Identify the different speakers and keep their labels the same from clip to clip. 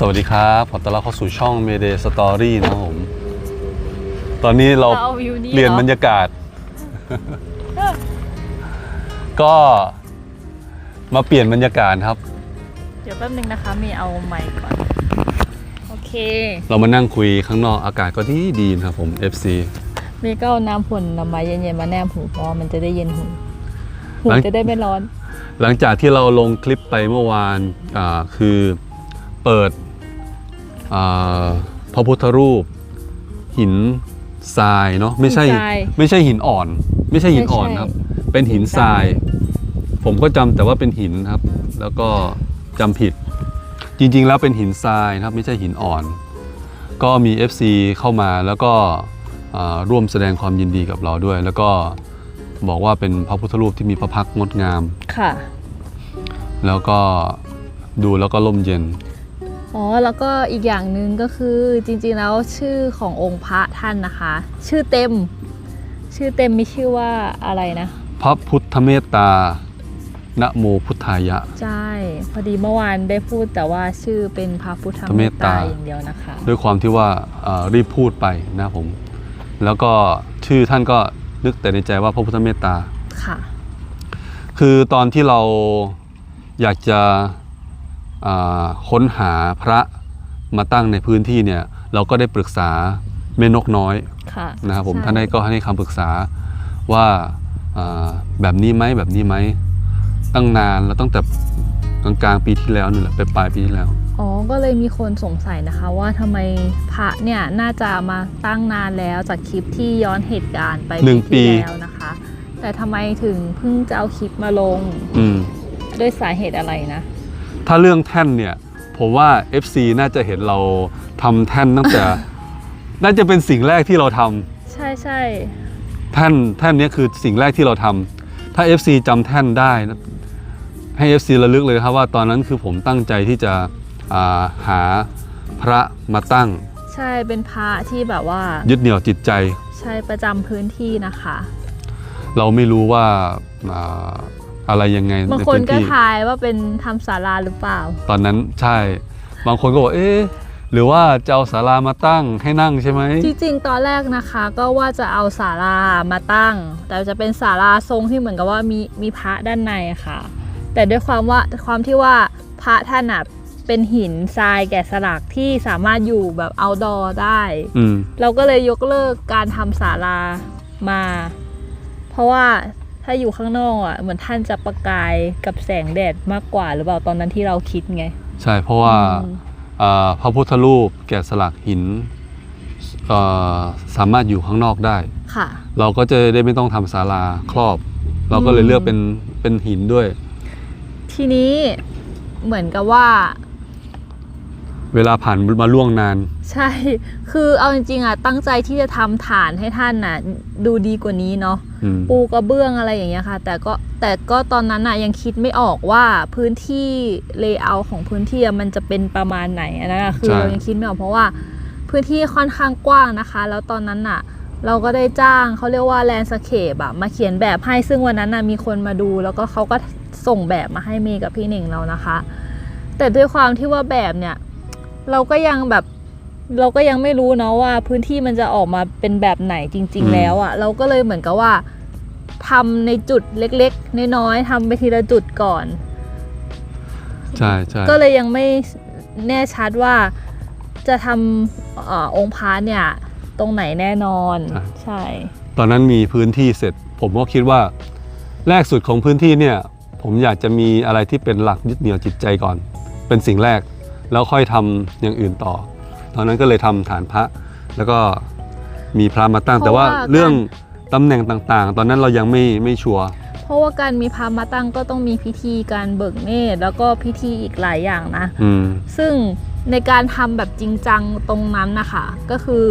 Speaker 1: สวัสดีครับขอต้อนรับเข้าสู่ช่อง Mayday Story นะครับผม ตอนนี้เรา
Speaker 2: เราเอาวิวนี้
Speaker 1: เปลี่ยน
Speaker 2: เหรอ
Speaker 1: บรรยากาศ ก็มาเปลี่ยนบรรยากาศครับ
Speaker 2: เดี๋ยวแป๊บนึงนะคะมีเอาไมค์ก่อน โอเค
Speaker 1: เรามานั่งคุยข้างนอกอากาศก็ดีดีนะครับผม FC
Speaker 2: มีก็เอาน้ำผลน้ำไม้เย็นๆมาแนบหูเพราะว่ามันจะได้เย็นหูหู
Speaker 1: หลัง
Speaker 2: จะได้ไม่ร้อน
Speaker 1: หลังจากที่เราลงคลิปไปเมื่อวานอ่าคือเปิดอ่า พระพุทธรูป หินทรายเนาะไม่ใช่
Speaker 2: หินทราย
Speaker 1: ไม่ใช่หินอ่อน ไม่ใช่หินอ่อน
Speaker 2: ไม่ใช่
Speaker 1: ครับ เป็นหินทราย ผมก็จำแต่ว่าเป็นหินครับ แล้วก็จำผิด จริงๆ แล้วเป็นหินทรายนะครับ ไม่ใช่หินอ่อน ก็มี FC เข้ามาแล้วก็อ่าร่วมแสดงความยินดีกับเราด้วย แล้วก็บอกว่าเป็นพระพุทธรูปที่มีพระพักตร์งดงาม
Speaker 2: ค่ะ
Speaker 1: แล้วก็ดูแล้วก็ร่มเย็น
Speaker 2: อ๋อแล้วก็อีกอย่างหนึ่งก็คือจริงๆแล้วชื่อขององค์พระท่านนะคะ ชื่อเต็ม ชื่อเต็มมีชื่อว่าอะไรนะ
Speaker 1: พระพุทธเมตตานะโมพุทธายะ
Speaker 2: ใช่ พอดีเมื่อวานได้พูดแต่ว่าชื่อเป็นพระพุทธ
Speaker 1: เม
Speaker 2: เม
Speaker 1: ต
Speaker 2: ต
Speaker 1: ตา
Speaker 2: ตาอย่างเดียวนะคะ
Speaker 1: ด้วยความที่ว่าเอ่อรีบพูดไปนะผม แล้วก็ชื่อท่านก็นึกแต่ในใจว่าพระพุทธเมตตา
Speaker 2: ค่ะ
Speaker 1: คือตอนที่เราอยากจะอ่า ค้นหาพระมาตั้งในพื้นที่เนี่ยเราก็ได้ปรึกษาแม่นกน้อย
Speaker 2: ค่ะ
Speaker 1: นะครับผม
Speaker 2: ใช่
Speaker 1: ท่านได้ก็ให้คำปรึกษาว่าอ่าแบบนี้ไหมแบบนี้ไหมตั้งนานแล้วตั้งแต่กลางๆปีที่แล้วนี่แหละไปปลายปีที่แล้ว
Speaker 2: อ๋อ ก็เลยมีคนสงสัยนะคะว่าทำไมพระเนี่ยน่าจะมาตั้งนานแล้วจากคลิปที่ย้อนเหตุการณ์ไป
Speaker 1: หนึ่ง
Speaker 2: ที่
Speaker 1: ปี
Speaker 2: แล้วนะคะ แต่ทำไมถึงเพิ่งจะเอาคลิปมาลง
Speaker 1: อืม
Speaker 2: ด้วยสาเหตุอะไรนะ
Speaker 1: ถ้าเรื่องแท่นเนี่ย ผมว่า FC น่าจะเห็นเราทำแท่นตั้งแต่ น่าจะเป็นสิ่งแรกที่เราทำ
Speaker 2: ใช่ใช่
Speaker 1: แท่นแท่นเนี้ยคือสิ่งแรกที่เราทำถ้า FC จำแท่นได้นะให้ FC ระลึกเลยครับว่าตอนนั้นคือผมตั้งใจที่จะอ่าหาพระมาตั้ง
Speaker 2: ใช่เป็นพระที่แบบว่า
Speaker 1: ยึดเหนี่ยวจิตใจ
Speaker 2: ใช่ประจำพื้นที่นะคะ
Speaker 1: เราไม่รู้ว่าอ่า อะไรยังไง
Speaker 2: บาง
Speaker 1: ใน
Speaker 2: คน
Speaker 1: พื้น
Speaker 2: ก็
Speaker 1: ที่
Speaker 2: ทายว่าเป็นทำศาลาหรือเปล่า
Speaker 1: ตอนนั้นใช่ บางคนก็บอกเอ๊ะหรือว่าจะเอาศาลามาตั้งให้นั่งใช่ไหม
Speaker 2: จริงๆตอนแรกนะคะ ก็ว่าจะเอาศาลามาตั้ง แต่จะเป็นศาลาทรงที่เหมือนกับว่ามีมีพระด้านในอะค่ะ แต่ด้วยความว่าความที่ว่าพระท่านอะเป็นหินทรายแกะสลักที่สามารถอยู่แบบเอาดอได้
Speaker 1: อืม
Speaker 2: เราก็เลยยกเลิกการทำศาลามา เพราะว่า ถ้าอยู่ข้างนอกอะเหมือนท่านจะประกายกับแสงแดดมากกว่าหรือเปล่าตอนนั้นที่เราคิดไง
Speaker 1: ใช่เพราะว่า
Speaker 2: อืม
Speaker 1: อ่าพระพุทธรูปแกะสลักหินเอ่อสามารถอยู่ข้างนอกได้
Speaker 2: ค่ะ
Speaker 1: เราก็จะได้ไม่ต้องทำศาลาครอบ เราก็เลยเลือกเป็นเป็นหินด้วย
Speaker 2: ทีนี้เหมือนกับว่า
Speaker 1: เวลาผ่านมาล่วงนาน
Speaker 2: ใช่ คือเอาจริงๆอะตั้งใจที่จะทำฐานให้ท่านน่ะดูดีกว่านี้เนาะ
Speaker 1: อืม
Speaker 2: ปูกระเบื้องอะไรอย่างเงี้ยค่ะ แต่ก็แต่ก็ตอนนั้นน่ะยังคิดไม่ออกว่าพื้นที่เลเยอร์ของพื้นที่อะมันจะเป็นประมาณไหนอันนั้นอะคือ
Speaker 1: ใช่
Speaker 2: เรายังคิดไม่ออกเพราะว่า พื้นที่ค่อนข้างกว้างนะคะ แล้วตอนนั้นน่ะ เราก็ได้จ้างเขาเรียกว่าแลนสเคปอะมาเขียนแบบให้ซึ่งวันนั้นน่ะมีคนมาดู แล้วก็เขาก็ส่งแบบมาให้เมย์กับพี่หนึ่งเรานะคะ แต่ด้วยความที่ว่าแบบเนี่ย เราก็ยังแบบเราก็ยังไม่รู้เนาะว่าพื้นที่มันจะออกมาเป็นแบบไหนจริง
Speaker 1: อืม
Speaker 2: ๆแล้วอะ่ะ เราก็เลยเหมือนกับว่าทำในจุดเล็กๆน้อยๆทำไปทีละจุดก่อน
Speaker 1: ใช่ใช่
Speaker 2: ก็เลยยังไม่แน่ชัดว่าจะทำเออองค์พระเนี่ย ตรงไหนแน่นอนใช่
Speaker 1: ตอนนั้นมีพื้นที่เสร็จ ผมก็คิดว่าแรกสุดของพื้นที่เนี่ย ผมอยากจะมีอะไรที่เป็นหลักยึดเหนี่ยวจิตใจก่อน เป็นสิ่งแรก แล้วค่อยทำอย่างอื่นต่อ ตอนนั้นก็เลยทำฐานพระ แล้วก็มีพระมาตั้ง
Speaker 2: เพ
Speaker 1: แต่
Speaker 2: ราะ
Speaker 1: ว่า
Speaker 2: ว่า
Speaker 1: เรื่องตำแหน่งต่างๆ ตอนนั้นเรายังไม่ไม่ชัวร์
Speaker 2: เพราะว่าการมีพระมาตั้งก็ต้องมีพิธีการเบิกเนตรแล้วก็พิธีอีกหลายอย่างนะ
Speaker 1: อืม
Speaker 2: ซึ่งในการทำแบบจริงจังตรงนั้นนะคะก็คือ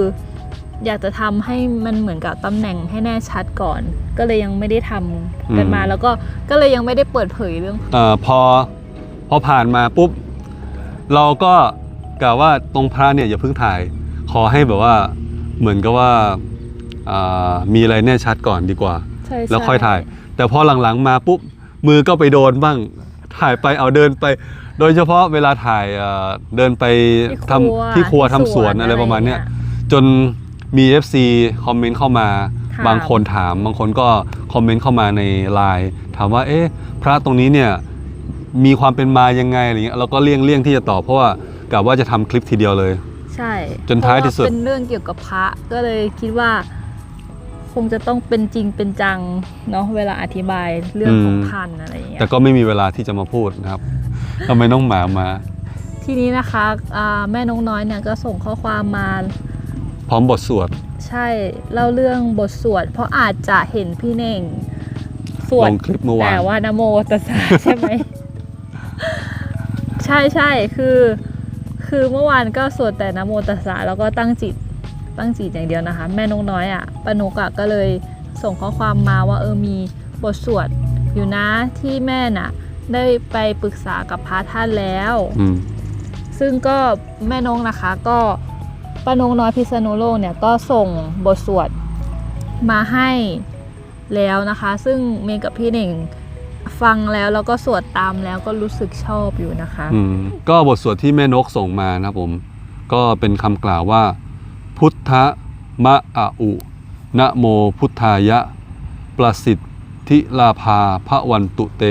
Speaker 2: อยากจะทำให้มันเหมือนกับตำแหน่งให้แน่ชัดก่อน ก็เลยยังไม่ได้ทำกันมา
Speaker 1: อืม
Speaker 2: แล้วก็ก็เลยยังไม่ได้เปิดเผยเรื่อง
Speaker 1: เออพอพอผ่านมาปุ๊บ เราก็กล่าวว่าตรงพระเนี่ยอย่าเพิ่งถ่าย ขอให้แบบว่าเหมือนกับว่าอ่ามีอะไรแน่ชัดก่อนดีกว่า
Speaker 2: ใช่
Speaker 1: แล้วค่อยถ่าย แต่พอหลังๆมาปุ๊บมือก็ไปโดนบ้าง ถ่ายไปเอาเดินไป โดยเฉพาะเวลาถ่ายเอ่อเดินไปทำที่ครัวทำสวนอะไรประมาณเนี้ย จนมี FC คอมเมนต์เข้ามา
Speaker 2: ถาม
Speaker 1: บางคนถาม บางคนก็คอมเมนต์เข้ามาในไลน์ถามว่า เอ๊ะ พระตรงนี้เนี่ย มีความเป็นมายังไงอะไรเงี้ยเราก็เลี่ยงเลี่ยงที่จะตอบเพราะว่ากะว่าจะทำคลิปทีเดียวเลย
Speaker 2: ใช่
Speaker 1: จนท้ายที่สุด
Speaker 2: เพระว่เป็นเรื่องเกี่ยวกับพระก็เลยคิดว่า คงจะต้องเป็นจริงเป็นจังเนาะเวลาอธิบายเรื่องของ
Speaker 1: อืม
Speaker 2: ท่านอะไรอย่างเงี้ย
Speaker 1: แต่ก็ไม่มีเวลาที่จะมาพูดนะครับทำไมน้องหมามา
Speaker 2: ทีนี้นะคะอ่าแม่นกน้อยเนี่ยก็ส่งข้อความมา
Speaker 1: พร้อมบทสวด
Speaker 2: ใช่เล่าเรื่องบทสวด เพราะอาจจะเห็นพี่เน่งสว
Speaker 1: ล
Speaker 2: ด
Speaker 1: งคลิปเมื่อวา
Speaker 2: แต่
Speaker 1: น
Speaker 2: ว่านะโมตัสสะใช่ไหม ใช่ใช่คือ คือเมื่อวานก็สวดแต่นะโมตัสสะแล้วก็ตั้งจิตตั้งจิตอย่างเดียวนะคะ แม่นกน้อยอะปานกอะก็เลยส่งข้อความมาว่าเออมีบทสวดอยู่นะที่แม่น่ะ ได้ไปปรึกษากับพระท่านแล้ว
Speaker 1: อืม
Speaker 2: ซึ่งก็แม่นงนะคะ ก็ป้านงน้อยพิษณุโลกเนี่ยก็ส่งบทสวดมาให้แล้วนะคะ ซึ่งเมย์กับพี่หนึ่ง ฟังแล้วแล้วก็สวดตามแล้วก็รู้สึกชอบอยู่นะคะ
Speaker 1: อืมก็บทสวดที่แม่นกส่งมานะผม ก็เป็นคำกล่าวว่า พุทธมะอะอุนะโมพุทธายะ ประสิทธิลาภาพระวันตุเต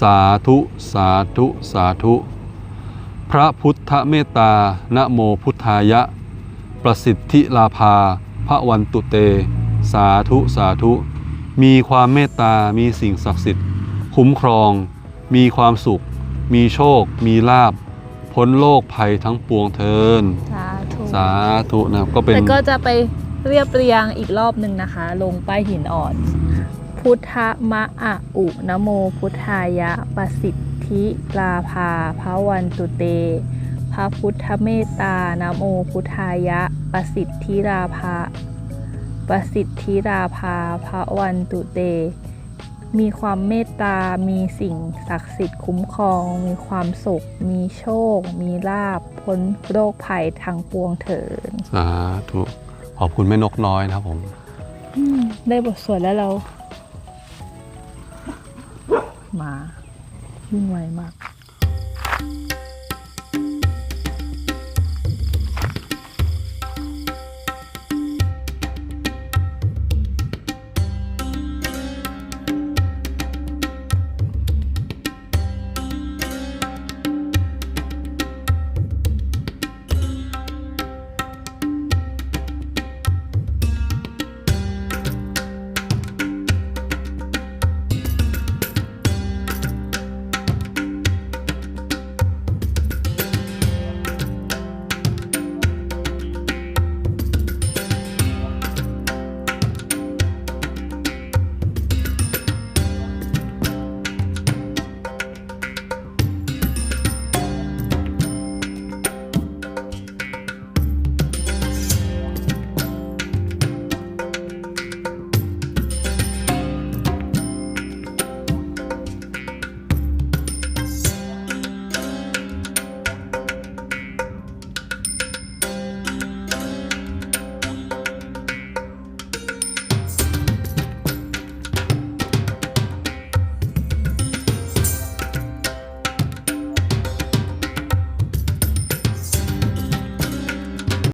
Speaker 1: สาธุสาธุสาธุ พระพุทธเมตตานะโมพุทธายะ ประสิทธิลาภาพระวันตุเต สาธุสาธุ มีความเมตตามีสิ่งศักดิ์สิทธิ์ คุ้มครอง มีความสุข มีโชค มีลาบพ้นโลกภัยทั้งปวงเทิน
Speaker 2: สาธุ
Speaker 1: สาธุนะครับก็เป็น
Speaker 2: แต่ก็จะไปเรียบเรียงอีกรอบหนึ่งนะคะ ลงป้ายหินอ่อน พุทธมะอะอุนะโมพุทธายะประสิทธิลาภาพระวันตุเต พระพุทธเมตตานะโมพุทธายะประสิทธิลาภาประสิทธิลาภาพระวันตุเต มีความเมตตา มีสิ่งศักดิ์สิทธิ์คุ้มครอง มีความสุข มีโชค มีลาบพ้นโรคภัยทางปวงเถิด
Speaker 1: สาธุขอบคุณแม่นกน้อยนะครับผม
Speaker 2: ได้บทสวดแล้วเรา มาวิ่งไวมาก